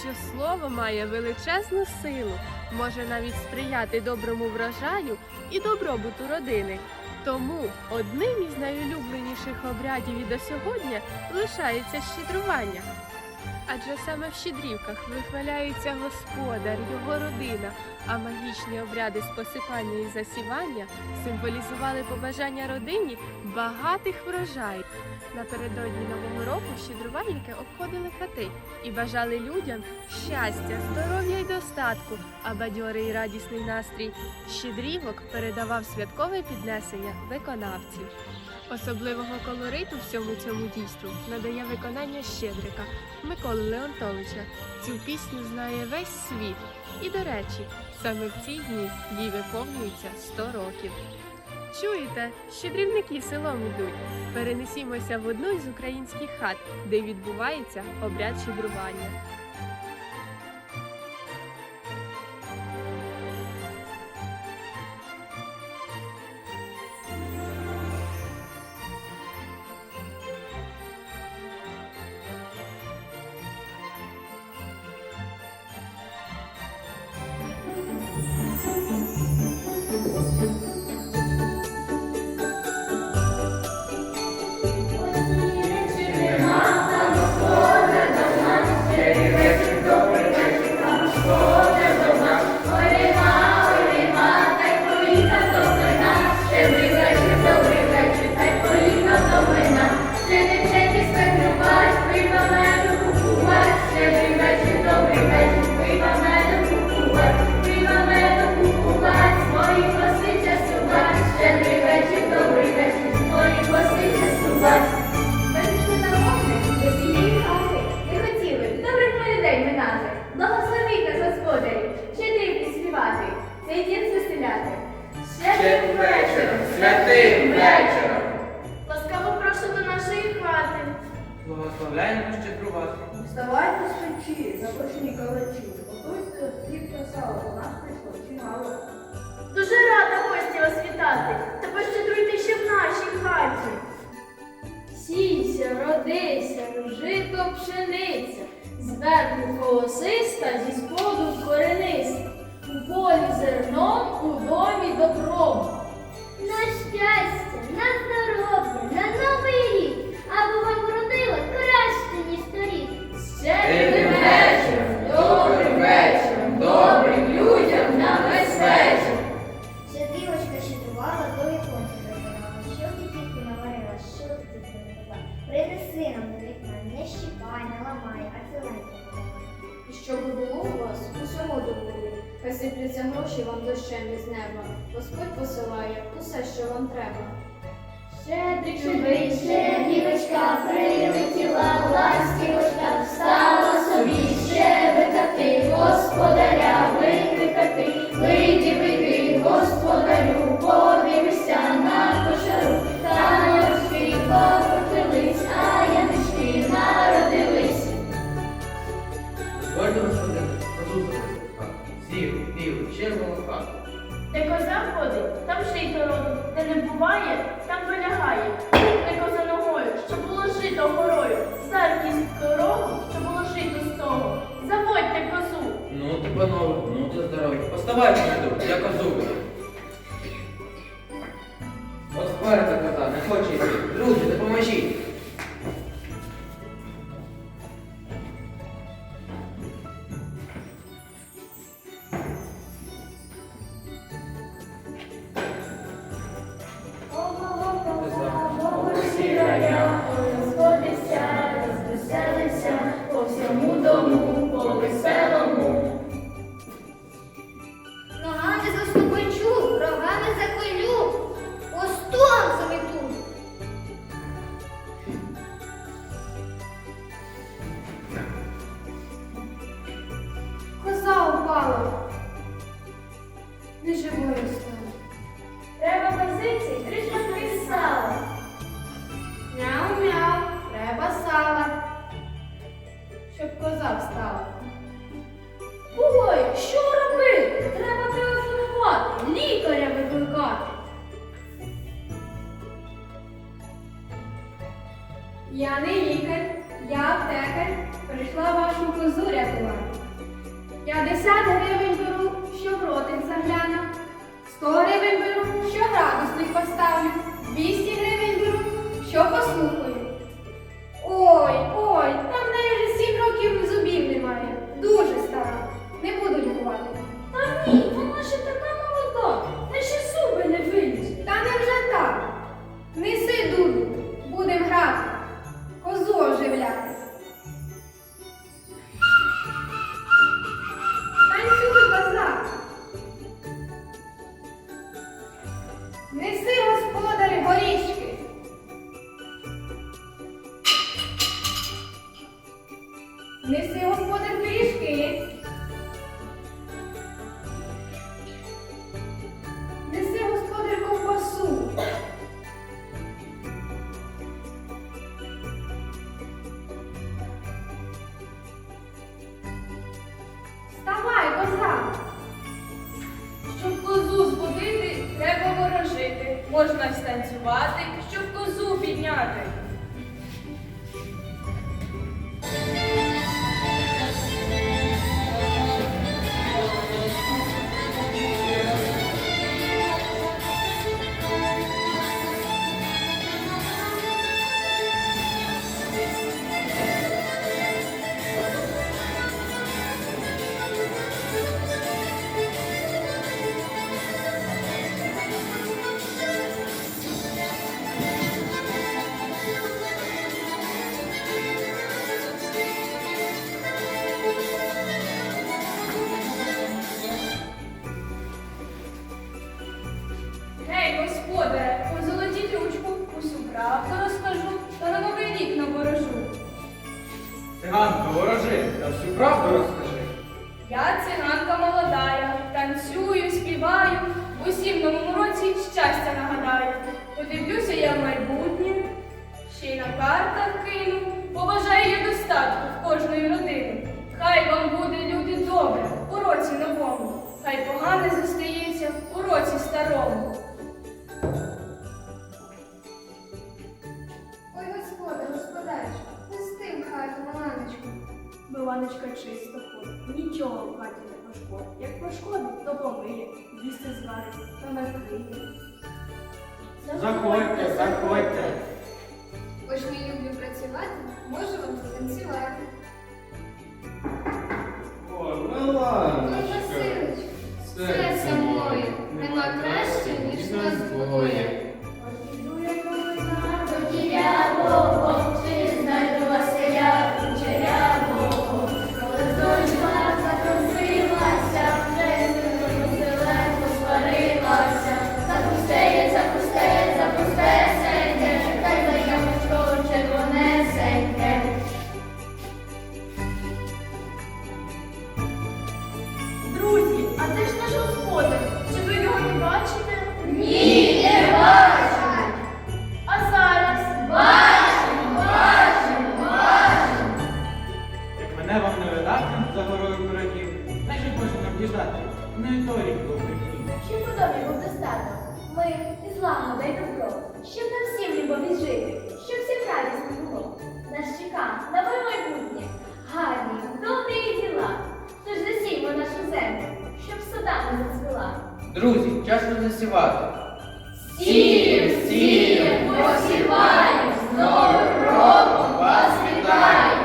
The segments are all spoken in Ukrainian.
що слово має величезну силу, може навіть сприяти доброму врожаю і добробуту родини. Тому одним із найулюбленіших обрядів і до сьогодні лишається щедрування. Адже саме в щедрівках вихваляється господар, його родина, а магічні обряди з посипання і засівання символізували побажання родині багатих врожаїв. Напередодні Нового року щедрувальники обходили хати і бажали людям щастя, здоров'я й достатку, а бадьорий і радісний настрій щедрівок передавав святкове піднесення виконавців. Особливого колориту всьому цьому дійству надає виконання щедрика Миколи Леонтовича. Цю пісню знає весь світ. І, до речі, саме в ці дні їй виповнюється 100 років. Чуєте, щедрівники селом ідуть. Перенесімося в одну із українських хат, де відбувається обряд щедрування. Подавай. І щоб було у вас усьому добрі, хай сипляться гроші вам дощем із неба. Господь посилає усе, що вам треба. Щедрик живий, щедрівочка прилетіла, ластівочка встала собі щебетати, господаря викликати, вийди, вийди, господарю, де не буває, там вилягає. Де коза ногою, що було жито горою, заркість корову, що було жито з того. Заводьте козу. Ну ти, панове, ну ти здорові. Поставайте сюди, я козу. Ось вперта коза, не хоче йти. Прийшла вашу козу рятувати. 50 гривень беру, що в ротик загляну. 100 гривень беру, що градусник поставлю. 200 гривень беру, що послухаю. Неси, господар, пиріжки. Неси, господар, ковбасу. Вставай, коза. Щоб козу збудити, треба ворожити. Можна станцювати, щоб козу підняти. Та всю правду розкажи. Я циганка молодая, танцюю, співаю, в усім новому році щастя нагадаю. Подивлюся я в майбутнє, ще й на картах кину, побажаю я достатку в кожної родини. Хай вам буде, люди, добре, у році новому, хай погане зостається не. Як пошкодить, то помиє, їсти зварить, та накриє. Заходьте, заходьте. Yeah. Засівати. Сієм, сієм, посіваєм, з Новим роком вас вітаємо!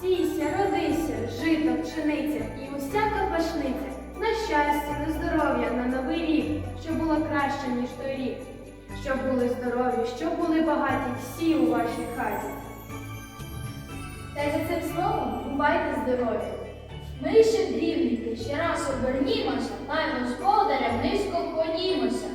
Сійся, родися, жито, пшениця і усяка пашниця. На щастя, на здоров'я, на новий рік, щоб було краще, ніж торік. Щоб були здорові, щоб були багаті всі у вашій хаті. Та й за цим словом бувайте здорові. Ми ще дрівники, ще раз обернімося, та й господарям низько вклонімося.